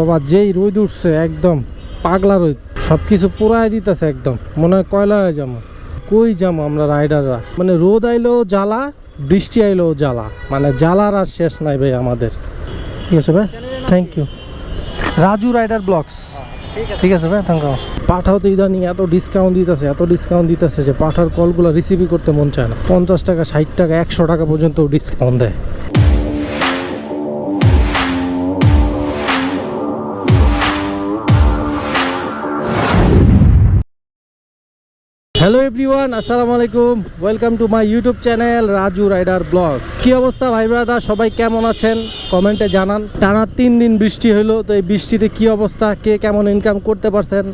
বাবা, যেই রোদ উঠছে, একদম পাগলা রোদ। সব কিছু পুরাই দিতেছে একদম। মনে হয় কয়লা হয়ে যাব। কই যাব আমরা রাইডাররা? মানে রোদ আইলেও জ্বালা, বৃষ্টি আইলেও জ্বালা। মানে জ্বালার আর শেষ নাই ভাই আমাদের। ঠিক আছে ভাই? Thank you Raju rider blogs. ঠিক আছে ভাই থ্যাংক ইউ পাঠাও তো ইদানিং এত ডিসকাউন্ট দিতেছে, এত ডিসকাউন্ট দিতেছে যে পাঠার কলগুলো রিসিভই করতে মন চায় না। পঞ্চাশ টাকা, ষাট টাকা, একশো টাকা পর্যন্ত ডিসকাউন্ট দেয়। হ্যালো এভরিওয়ান আসসালামু আলাইকুম welcome to my YouTube channel Raju rider blogs কি অবস্থা ভাই ব্রাদা সবাই কেমন আছেন? কমেন্টে জানান। টানা তিন দিন বৃষ্টি হলো, তো এই বৃষ্টিতে কি অবস্থা? কে কেমন ইনকাম করতে পারছেন?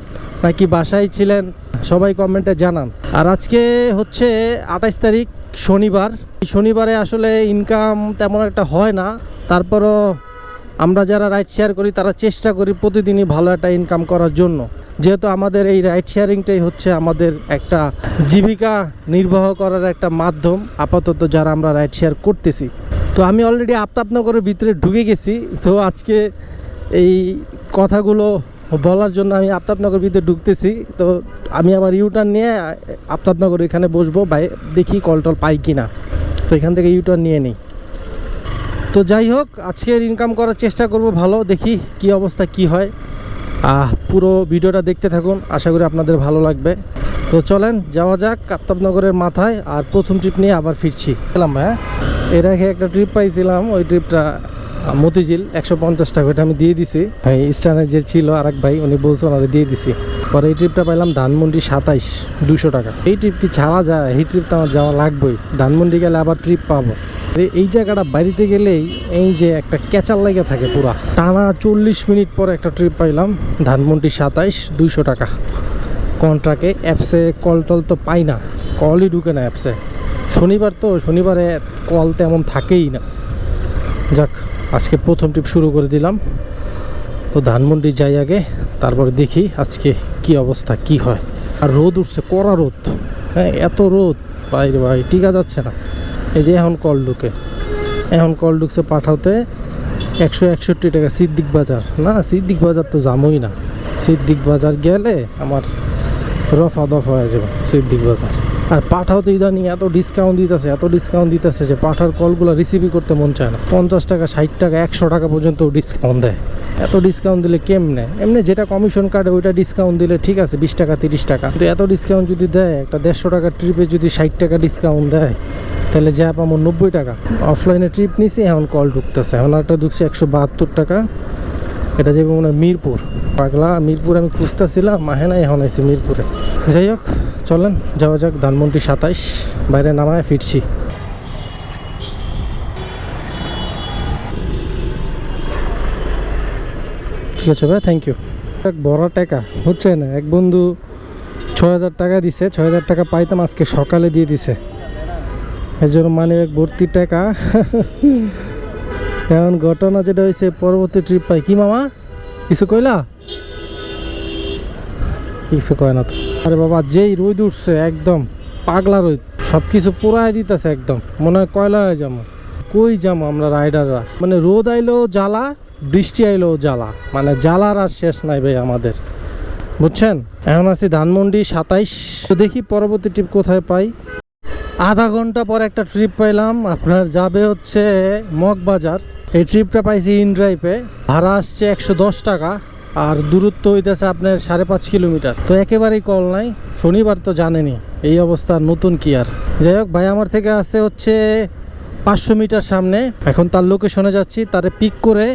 নাকি বাসায় ছিলেন? সবাই কমেন্টে জানান। আর আজকে হচ্ছে আঠাইশ তারিখ, শনিবার। শনিবারে আসলে ইনকাম তেমন একটা হয় না। তারপরও আমরা যারা রাইড শেয়ার করি, তারা চেষ্টা করি প্রতিদিনই ভালো একটা ইনকাম করার জন্য। যেহেতু আমাদের এই রাইড শেয়ারিংটাই হচ্ছে আমাদের একটা জীবিকা নির্বাহ করার একটা মাধ্যম, আপাতত যারা আমরা রাইড শেয়ার করতেছি। তো আমি অলরেডি আফতাবনগরের ভিতরে ঢুকে গেছি, তো আজকে এই কথাগুলো বলার জন্য আমি আফতাবনগর ভিতরে ঢুকতেছি। তো আমি আবার ইউটার্ন নিয়ে আফতাবনগর এখানে বসবো বাই দেখি কল টল পাই কিনা। তো এখান থেকে ইউটার্ন নিয়ে নিই। তো যাই হোক আজকের ইনকাম করার চেষ্টা করব ভালো দেখি কি অবস্থা কি হয়। আহ, পুরো ভিডিওটা দেখতে থাকুন আশা করি আপনাদের ভালো লাগবে। তো চলেন যাওয়া যাক কাপ্তাবনগরের মাথায় আর প্রথম ট্রিপ নিয়ে আবার ফিরছি। গেলাম হ্যাঁ? এর আগে একটা ট্রিপ পাইছিলাম ওই ট্রিপটা মতিঝিল একশো পঞ্চাশ টাকা ওটা আমি দিয়ে দিছি। ভাই স্টানে যে ছিল আরেক ভাই উনি বলছে ওনারে দিয়ে দিছি। পরে এই ট্রিপটা পাইলাম ধানমন্ডি সাতাইশ দুশো টাকা। এই ট্রিপ কি ছাড়া যায় এই ট্রিপটা আমার যাওয়া লাগবেই। ধানমন্ডি গেলে আবার ট্রিপ পাবো। এই- জায়গাটা বাড়িতে গেলেই এই যে একটা ক্যাচার লেগে থাকে পুরা। টানা চল্লিশ মিনিট পর একটা ট্রিপ পাইলাম, ধানমন্ডি সাতাইশ, দুইশো টাকা। কন্ট্রাকে অ্যাপসে কল টল তো পাই না কলই ঢুকে না অ্যাপসে শনিবার তো, শনিবারে কল তেমন থাকেই না। যাক, আজকে প্রথম ট্রিপ শুরু করে দিলাম। তো ধানমন্ডি যাই আগে, তারপরে দেখি আজকে কি অবস্থা, কি হয়। আর রোদ উঠছে, কড়া রোদ। হ্যাঁ এত রোদ। বাইরে ভাই, টিকা যাচ্ছে না। এই যে এখন কল ঢুকে। এখন কল ঢুকছে পাঠাতে একশো একষট্টি টাকা সিদ্দিক বাজার। না, সিদ্দিক বাজার তো জামই না। সিদ্দিক বাজার গেলে আমার রফা দফা হয়ে যাবে সিদ্দিক বাজার। আর পাঠাও তো ইদানিং এত ডিসকাউন্ট দিতেছে, এত ডিসকাউন্ট দিতেছে যে পাঠার কলগুলো রিসিভই করতে মন চায় না। পঞ্চাশ টাকা, ষাট টাকা, একশো টাকা পর্যন্ত ডিসকাউন্ট দেয়। এত ডিসকাউন্ট দিলে কেমনে? এমনি যেটা কমিশন কাটে ওইটা ডিসকাউন্ট দিলে ঠিক আছে, বিশ টাকা, তিরিশ টাকা। কিন্তু এত ডিসকাউন্ট যদি দেয়, একটা দেড়শো টাকা ট্রিপে যদি ষাট টাকা ডিসকাউন্ট দেয় তাহলে যা পাবো নব্বই টাকা। অফলাইনে ট্রিপ নিছি, এখন কল ঢুকতেছে। এখন একটা ঢুকছে একশো বাহাত্তর টাকা। এটা যাবে মনে হয় মিরপুর। পাগলা, মিরপুর আমি খুঁজতেছিলাম মাহে নাই, এখন আইসি মিরপুরে। যাই হোক, চলেন, যাওয়া যাক, ধানমন্ডি সাতাইশ, বাইরে নামায় ফিরছি। ঠিক আছে ভাই থ্যাংক ইউ এক বড় টাকা হচ্ছে না এক বন্ধু ছয় হাজার টাকা দিছে, ছয় হাজার টাকা পাইতাম, আজকে সকালে দিয়ে দিছে। এর জন্য মানে ভর্তি টাকা। এখন ঘটনা যেটা হয়েছে, পরবর্তী ট্রিপ পাই। কি মামা? কিছু কইলা? কিছু কয় না তো। আরে বাবা, যেই রোদ উঠছে, একদম পাগলা রোদ। সব কিছু পুরাই দিতেছে একদম। মনে হয় কয়লা হয়ে যাব। কই যাব আমরা রাইডাররা? মানে রোদ আইলেও জ্বালা, বৃষ্টি আইলেও জ্বালা। মানে জ্বালার আর শেষ নাই ভাই আমাদের। বুঝছেন? এখন আছি ধানমন্ডি সাতাইশ। দেখি পরবর্তী ট্রিপ কোথায় পাই। আধা ঘণ্টা পর একটা ট্রিপ পাইলাম। আপনার যাবে হচ্ছে মগবাজার। এই ট্রিপটা পাইছি ইন ড্রাইভে ভাড়া আসছে একশো দশ টাকা, আর দূরত্ব হইতেছে আপনার সাড়ে পাঁচ কিলোমিটার। তো একেবারেই কল নাই, শনিবার তো জানেনি এই অবস্থা নতুন কি আর। যাই হোক, ভাই আমার থেকে আছে হচ্ছে পাঁচশো মিটার সামনে। এখন তার লোকেশনে যাচ্ছি, তারে পিক করে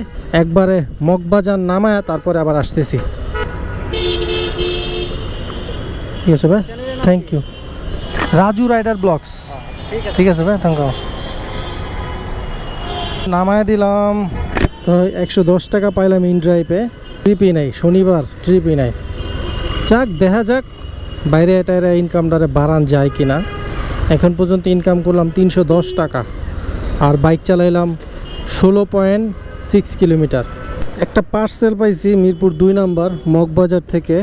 একবারে মগবাজার নামায় তারপরে আবার আসতেছি। ঠিক আছে ভাই? Thank you Raju rider blogs. ঠিক আছে। ভাই থ্যাংক ইউ। নামায় দিলাম তো একশো দশ টাকা পাইলাম ইন ড্রাইভে। ট্রিপই নাই শনিবার ট্রিপই নাই। যাক দেখা যাক বাইরে এটা ইনকামটারে বাড়ান যায় কি না এখন পর্যন্ত ইনকাম করলাম তিনশো দশ টাকা। আর বাইক চালাইলাম ষোলো পয়েন্ট সিক্স কিলোমিটার একটা পার্সেল পাইছি মিরপুর দুই নাম্বার মগবাজার থেকে।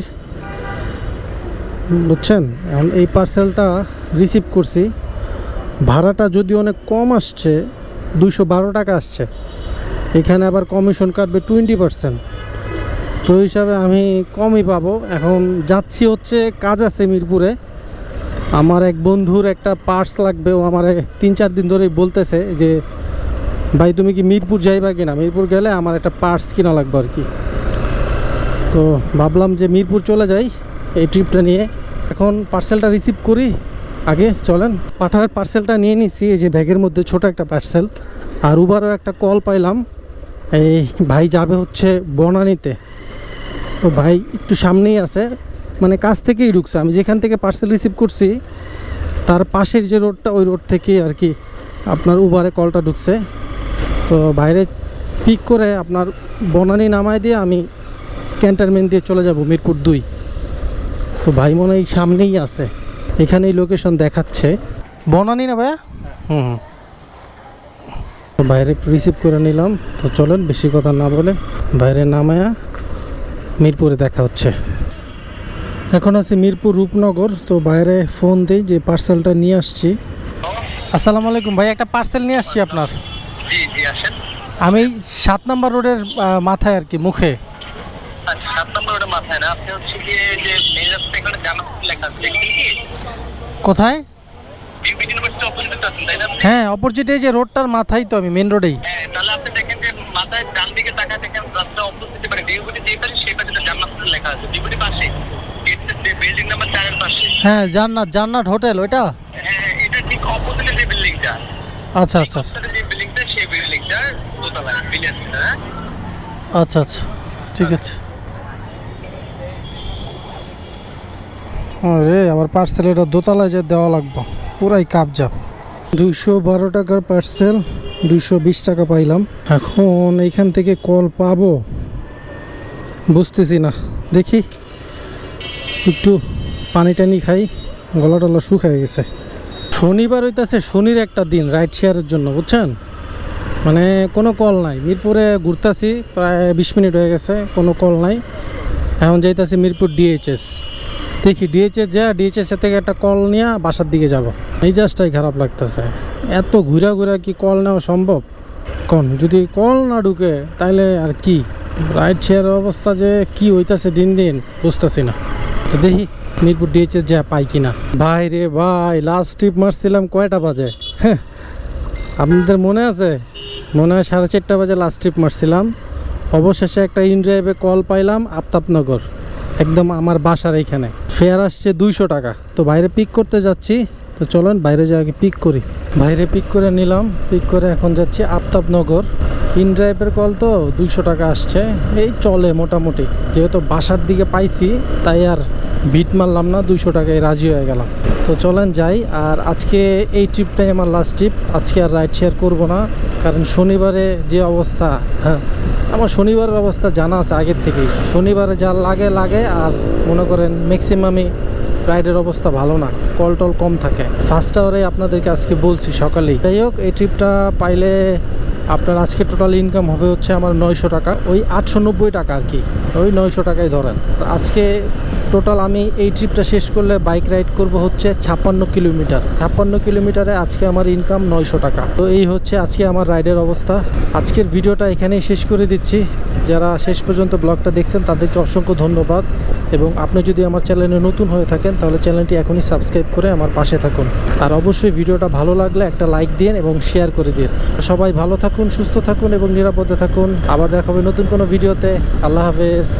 বুঝছেন? এখন এই পার্সেলটা রিসিভ করছি। ভাড়াটা যদি অনেক কম আসছে, দুইশো বারো টাকা আসছে। এখানে আবার কমিশন কাটবে টোয়েন্টি পার্সেন্ট তো হিসাবে আমি কমই পাবো। এখন যাচ্ছি হচ্ছে কাজ আছে মিরপুরে আমার এক বন্ধুর একটা পার্স লাগবে। ও আমার তিন চার দিন ধরেই বলতেছে যে, ভাই, তুমি কি মিরপুর যাইবা কিনা? মিরপুর গেলে আমার একটা পার্স কিনা লাগবে আর কি। তো ভাবলাম যে মিরপুর চলে যাই। এই ট্রিপটা নিয়ে। এখন পার্সেলটা রিসিভ করি। আগে চলেন পাঠার পার্সেলটা নিয়ে নিছি। এই যে ব্যাগের মধ্যে ছোট একটা পার্সেল আর উবারও একটা কল পাইলাম। এই ভাই যাবে হচ্ছে বনানীতে। তো ভাই একটু সামনেই আছে। মানে কাছ থেকেই ঢুকছে। আমি যেখান থেকে পার্সেল রিসিভ করছি, তার পাশের যে রোডটা ওই রোড থেকেই আর কি আপনার উবারে কলটা ঢুকছে। তো বাইরে পিক করে আপনার বনানি নামায় দিয়ে আমি ক্যান্টারমেন্ট দিয়ে চলে যাব মিরপুর দুই। তো ভাই মনে হয় এই সামনেই আছে। এখানেই লোকেশন দেখাচ্ছে। বনানি না ভাইয়া? হুম হুম। তো বাইরে রিসিভ করে নিলাম। তো চলেন বেশি কথা না বলে বাইরে নামায়া মিরপুরে দেখা হচ্ছে। এখন আছে মিরপুর রূপনগর। তো বাইরে ফোন দিই যে পার্সেলটা নিয়ে আসছি। আসসালামু আলাইকুম ভাই একটা পার্সেল নিয়ে আসছি আপনার। জি জি আসেন। আমি সাত নম্বর রোডের মাথায় আর কি মুখে। নম্বর ওটা মাথায় না আপনি হচ্ছে গিয়ে যে মেন এখানে লেখা আছে দেখছেন কি? কোথায়? বিউটি ইউনিভার্সিটি অপোজিটে আছেন তাই না হ্যাঁ অপোজিটে যে রোডটার মাথায় তো আমি মেন রোডেই হ্যাঁ তাহলে আপনি দেখেন যে মাথায় ডান দিকে তাকা দেখেন রাস্তা অপোজিটে মানে বিউটি যে পাশে সেই পাশে জামা লেখা আছে পাশে। বিল্ডিং নাম্বার চারের পাশে। হ্যাঁ জান্নাত জান্নাত হোটেল ওইটা? হ্যাঁ এটা ঠিক অপোজিটে যে বিল্ডিংটা আচ্ছা আচ্ছা যে বিল্ডিংটা সেই বিল্ডিংটা দোতলা বিলিয়ন হ্যাঁ? আচ্ছা আচ্ছা। ঠিক আছে। রে আবার পার্সেল এটা দোতলায় যে দেওয়া লাগবে, পুরাই কাপ জাপ দুইশো বারো টাকার পার্সেল দুইশো বিশ টাকা পাইলাম। এখন এইখান থেকে কল পাবো। বুঝতেছি না, দেখি। একটু পানি টানি খাই, গলা টলা শুকায় গেছে। শনিবার হইতাছে, শনির একটা দিন রাইড শেয়ারের জন্য, বুঝছেন? মানে কোনো কল নাই, মিরপুরে ঘুরতাছি, প্রায় বিশ মিনিট হয়ে গেছে, কোনো কল নাই। এখন যাইতাছি মিরপুর ডিএইচএস দেখি ডিএইচএস যা ডিএইচএস থেকে একটা কল নিয়ে বাসার দিকে যাব। এই জাস্টটাই খারাপ লাগতেছে। এত ঘুরা ঘুরা কি কল নেওয়া সম্ভব? কোন, যদি কল না ঢুকে, তাইলে আর কি? রাইড শেয়ারের অবস্থা যে কি হইতাছে দিন দিন, বুঝতেছি না। তো দেখি মিরপুর ডিএইচএস যা পাই কিনা। ভাই রে ভাই লাস্ট ট্রিপ মারছিলাম কয়টা বাজে? হ্যাঁ আপনাদের মনে আছে? মনে হয় সাড়ে চারটা বাজে লাস্ট ট্রিপ মারছিলাম। অবশেষে একটা ইন ড্রাইভে কল পাইলাম আফতাবনগর, একদম আমার বাসার এইখানে। ফেয়ার আসছে দুইশো টাকা। তো বাইরে পিক করতে যাচ্ছি। তো চলেন বাইরে যাওয়াকে পিক করি। বাইরে পিক করে নিলাম পিক করে এখন যাচ্ছি আফতাবনগর। ইন ড্রাইভের কল তো দুইশো টাকা আসছে। এই চলে মোটামুটি। যেহেতু বাসার দিকে পাইছি, তাই আর ভিট মারলাম না, দুইশো টাকায় রাজি হয়ে গেলাম। তো চলেন যাই, আর আজকে এই ট্রিপটাই আমার লাস্ট ট্রিপ আজকে আর রাইড শেয়ার করব না, কারণ শনিবারে যে অবস্থা হ্যাঁ আমার শনিবারের অবস্থা জানা আছে আগের থেকেই। শনিবারে যা লাগে লাগে, আর মনে করেন ম্যাক্সিমামই রাইডের অবস্থা ভালো না, কল টল কম থাকে। ফার্স্ট আওয়ারে আপনাদেরকে আজকে বলছি সকালেই। যাই হোক, এই ট্রিপটা পাইলে আপনার আজকে টোটাল ইনকাম হবে হচ্ছে আমার নয়শো টাকা। ওই আটশো নব্বই টাকা আর কি। ওই নয়শো টাকাই ধরেন। আজকে টোটাল আমি এই ট্রিপটা শেষ করলে বাইক রাইড করব হচ্ছে ছাপ্পান্ন কিলোমিটার। ছাপ্পান্ন কিলোমিটারে আজকে আমার ইনকাম নয়শো টাকা। তো এই হচ্ছে আজকে আমার রাইডের অবস্থা। আজকের ভিডিওটা এখানেই শেষ করে দিচ্ছি। যারা শেষ পর্যন্ত ব্লগটা দেখছেন, তাদেরকে অসংখ্য ধন্যবাদ। এবং আপনি যদি আমার চ্যানেলে নতুন হয়ে থাকেন, তাহলে চ্যানেলটি এখনই সাবস্ক্রাইব করে আমার পাশে থাকুন। আর অবশ্যই ভিডিওটা ভালো লাগলে একটা লাইক দিন এবং শেয়ার করে দিন সবাই ভালো থাকুন সুস্থ থাকুন এবং নিরাপদে থাকুন। আবার দেখা হবে নতুন কোনো ভিডিওতে। আল্লাহ হাফেজ।